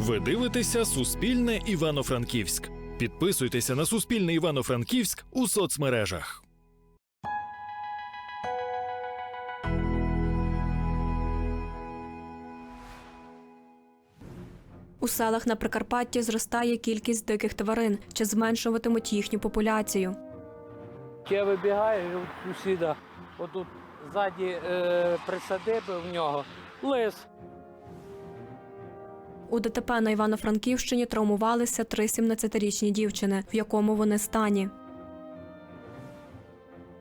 Ви дивитеся Суспільне Івано-Франківськ. Підписуйтеся на Суспільне Івано-Франківськ у соцмережах. У селах на Прикарпатті зростає кількість диких тварин, чи зменшуватимуть їхню популяцію. Я вибігаю у сусіда, отут ззаді е, присадиби в нього лис. У ДТП на Івано-Франківщині травмувалися три 17-річні дівчини, в якому вони стані.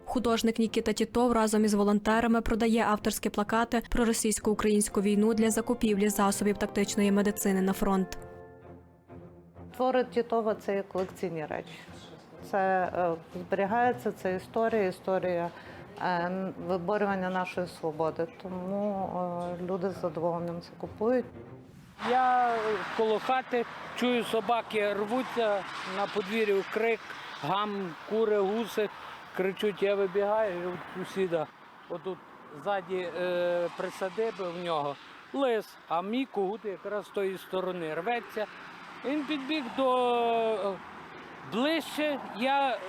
Художник Нікіта Тітов разом із волонтерами продає авторські плакати про російсько-українську війну для закупівлі засобів тактичної медицини на фронт. Твори Тітова це колекційні речі. Це е, зберігається, це історія, історія е, виборювання нашої свободи. Тому е, люди з задоволенням це купують. Я коло хати чую, собаки рвуться на подвір'ю крик, гам, кури, гуси. Кричуть, я вибігаю у сусіда. Отут ззаді е, присадиби в нього лис, а мій кугут якраз з тої сторони рветься. Він підбіг до е, ближче. Я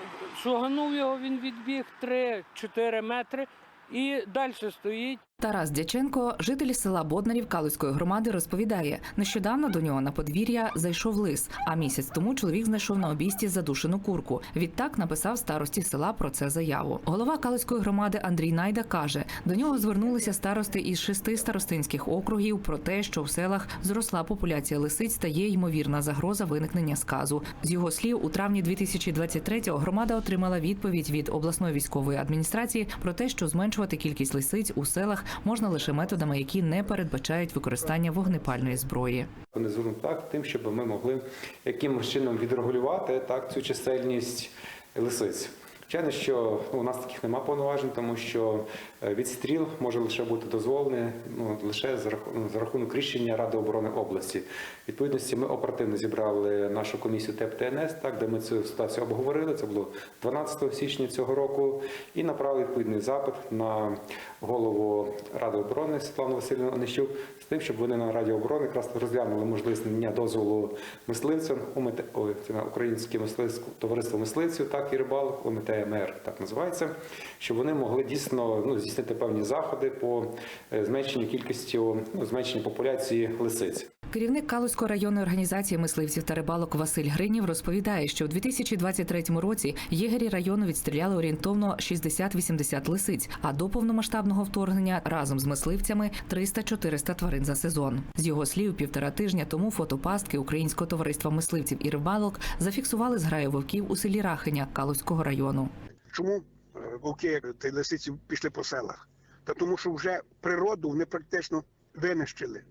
шуганув його, він відбіг 3-4 метри і далі стоїть. Тарас Дяченко, житель села Боднарів Калузької громади, розповідає, нещодавно до нього на подвір'я зайшов лис. А місяць тому чоловік знайшов на обійсті задушену курку. Відтак написав старості села про це заяву. Голова Калузької громади Андрій Найда каже, до нього звернулися старости із шести старостинських округів про те, що в селах зросла популяція лисиць та є ймовірна загроза виникнення сказу. З його слів, у травні 2023-го громада отримала відповідь від обласної військової адміністрації про те, що зменшувати кількість лисиць у селах можна лише методами, які не передбачають використання вогнепальної зброї. Вони звернуть так, тим, щоб ми могли якимось чином відрегулювати так цю чисельність лисиць. Звичайно, що ну, у нас таких нема повноважень, тому що е, відстріл може лише бути дозволений ну, лише за за рахунок рішення Ради оборони області. Відповідності ми оперативно зібрали нашу комісію ТЕП-ТНС, так, де ми цю ситуацію обговорили. Це було 12 січня цього року, і направили відповідний запит на голову Ради оборони Світлану Васильівну Онищук з тим, щоб вони на Раді оборони якраз розглянули можливість надання дозволу мисливцям ОМТ, ой, це на українське мисливське товариство мисливців, так і рибалок, ОМТМР, так називається, щоб вони могли дійсно ну, здійснити певні заходи по е, зменшенню кількості, ну, зменшенню популяції лисиць. Керівник Калузької районної організації мисливців та рибалок Василь Гринів розповідає, що у 2023 році єгері району відстріляли орієнтовно 60-80 лисиць, а до повномасштабного вторгнення разом з мисливцями 300-400 тварин за сезон. З його слів, півтора тижня тому фотопастки Українського товариства мисливців і рибалок зафіксували зграю вовків у селі Рахиня Калузького району. Чому е, вовки та лисиці пішли по селах? Та тому, що вже природу вони практично винищили.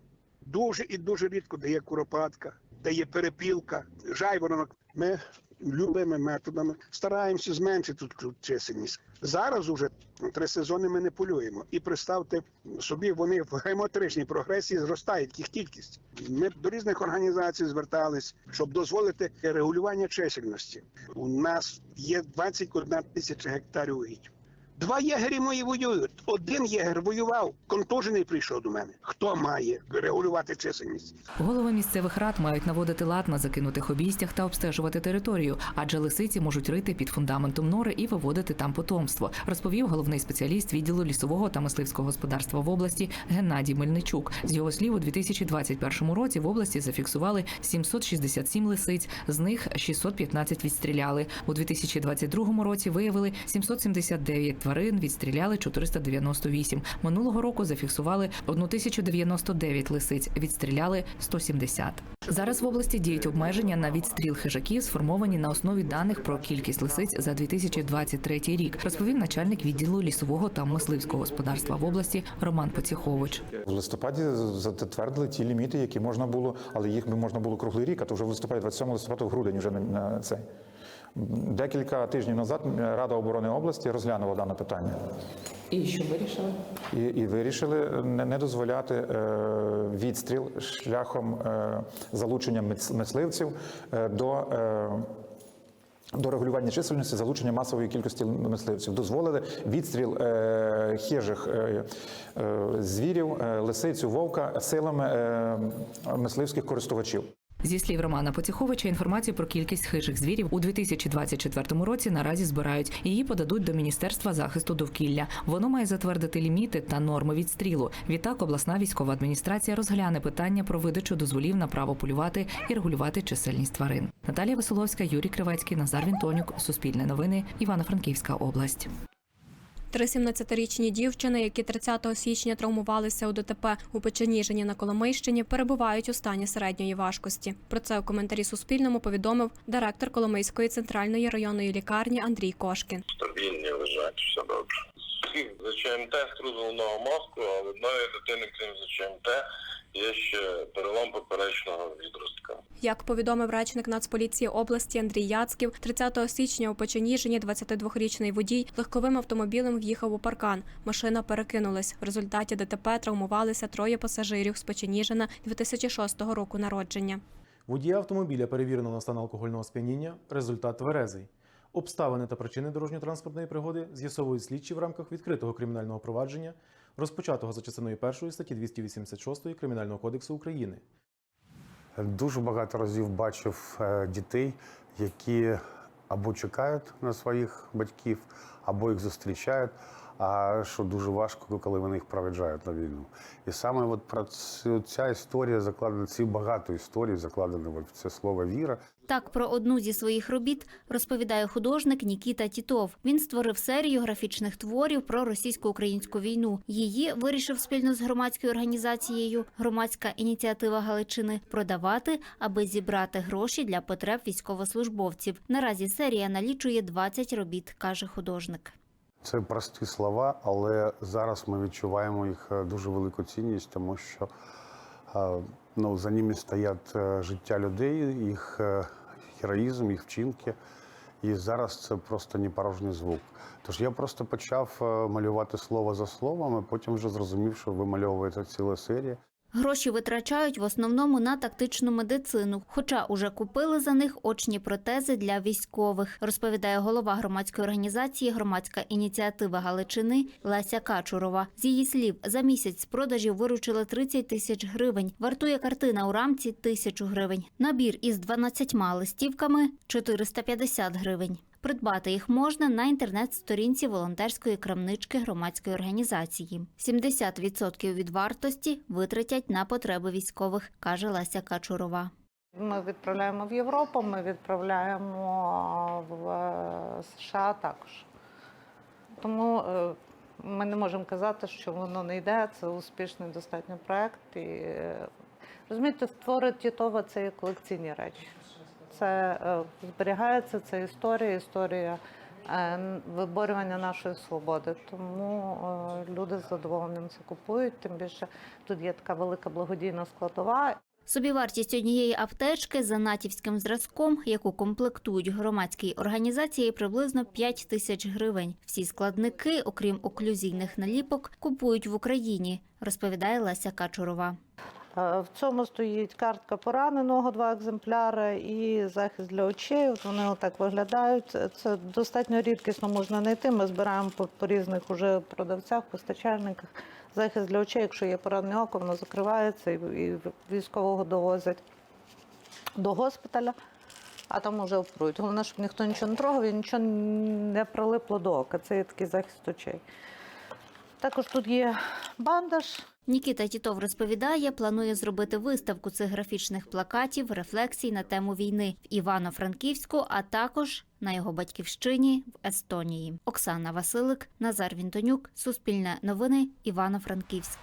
Дуже і дуже рідко дає куропатка, дає перепілка, жайворонок. Ми любими методами стараємося зменшити цю чисельність. Зараз уже три сезони ми не полюємо. І представте собі, вони в геометричній прогресії зростають їх кількість. Ми до різних організацій звертались, щоб дозволити регулювання чисельності. У нас є 21 тисяча гектарів угідь. Два єгері мої воюють. Один єгер воював, контужений прийшов до мене. Хто має регулювати чисельність? Голови місцевих рад мають наводити лад на закинутих обійстях та обстежувати територію, адже лисиці можуть рити під фундаментом нори і виводити там потомство, розповів головний спеціаліст відділу лісового та мисливського господарства в області Геннадій Мельничук. З його слів, у 2021 році в області зафіксували 767 лисиць, з них 615 відстріляли. У 2022 році виявили 779 тварин, відстріляли 498. Минулого року зафіксували 1099 лисиць, відстріляли 170. Зараз в області діють обмеження на відстріл хижаків, сформовані на основі даних про кількість лисиць за 2023 рік, розповів начальник відділу лісового та мисливського господарства в області Роман Поціхович. В листопаді затвердили ті ліміти, які можна було, але їх би можна було круглий рік, а то вже в листопаді, 27 листопада, в грудень вже на, цей. Декілька тижнів назад Рада оборони області розглянула дане питання. І що вирішили? І, і вирішили не, не дозволяти е, відстріл шляхом е, залучення мис- мисливців е, до е, До регулювання чисельності залучення масової кількості мисливців дозволили відстріл е, хижих е, е, звірів, е, лисицю, вовка силами е, мисливських користувачів. Зі слів Романа Поціховича, інформацію про кількість хижих звірів у 2024 році наразі збирають. Її подадуть до Міністерства захисту довкілля. Воно має затвердити ліміти та норми відстрілу. Відтак обласна військова адміністрація розгляне питання про видачу дозволів на право полювати і регулювати чисельність тварин. Наталія Василовська, Юрій Кривецький, Назар Вінтонюк, Суспільне новини, Івано-Франківська область. Три 17-річні дівчини, які 30 січня травмувалися у ДТП у Печеніжині на Коломийщині, перебувають у стані середньої важкості. Про це у коментарі Суспільному повідомив директор Коломийської центральної районної лікарні Андрій Кошкін. стабільні, лежать, все добре. Всіх за ЧМТ струс головного мозку, а одної дитини, крім за ЧМТ, є ще перелом поперечного відростка. Як повідомив речник Нацполіції області Андрій Яцьків, 30 січня у Печеніжині 22-річний водій легковим автомобілем в'їхав у паркан. Машина перекинулась. В результаті ДТП травмувалися троє пасажирів з Печеніжина 2006 року народження. Водія автомобіля перевірено на стан алкогольного сп'яніння. Результат тверезий. Обставини та причини дорожньо-транспортної пригоди з'ясовують слідчі в рамках відкритого кримінального провадження, розпочатого за частиною першої статті 286 Кримінального кодексу України. Дуже багато разів бачив е, дітей, які або чекають на своїх батьків, або їх зустрічають. А що дуже важко, коли вони їх проведжають на війну. І саме от про цю ця історія закладена, ці багато історій закладено в це слово віра. Так про одну зі своїх робіт розповідає художник Нікіта Тітов. Він створив серію графічних творів про російсько-українську війну. Її вирішив спільно з громадською організацією Громадська ініціатива Галичини продавати, аби зібрати гроші для потреб військовослужбовців. Наразі серія налічує 20 робіт, каже художник. Це прості слова, але зараз ми відчуваємо їх е, дуже велику цінність, тому що е, ну, за ними стоять е, життя людей, їх героїзм, їх вчинки. І зараз це просто не порожній звук. Тож я просто почав малювати слово за словом, а потім вже зрозумів, що вимальовується ціла серія. Гроші витрачають в основному на тактичну медицину, хоча уже купили за них очні протези для військових, розповідає голова громадської організації Громадська ініціатива Галичини Леся Качурова. З її слів, за місяць з продажів виручили 30 тисяч гривень. Вартує картина у рамці тисячу гривень. Набір із 12 листівками 450 гривень. Придбати їх можна на інтернет-сторінці волонтерської крамнички громадської організації. 70% від вартості витратять на потреби військових, каже Леся Качурова. Ми відправляємо в Європу, ми відправляємо в е, США також. Тому е, ми не можемо казати, що воно не йде. Це успішний достатньо проект. І е, розумієте, твори Тітова це колекційні речі. Це е, зберігається, це історія, історія е, виборювання нашої свободи. Тому е, люди з задоволенням це купують. Тим більше тут є така велика благодійна складова. Собівартість однієї аптечки за натівським зразком, яку комплектують громадській організації, приблизно 5 тисяч гривень. Всі складники, окрім оклюзійних наліпок, купують в Україні, розповідає Леся Качурова. Е, В цьому стоїть картка пораненого, два екземпляри і захист для очей. От вони отак виглядають. Це- достатньо рідкісно можна знайти. Ми збираємо по, по різних уже продавцях, постачальниках. Захист для очей, якщо є поранене око, воно закривається і військового довозять до госпіталя, а там уже опрують. Головне, щоб ніхто нічого не трогав і нічого не прилипло до ока. Це є такий захист очей. Також тут є бандаж. Нікіта Тітов розповідає, планує зробити виставку цих графічних плакатів, рефлексій на тему війни в Івано-Франківську, а також на його батьківщині в Естонії. Оксана Василик, Назар Вінтонюк, Суспільне новини, Івано-Франківськ.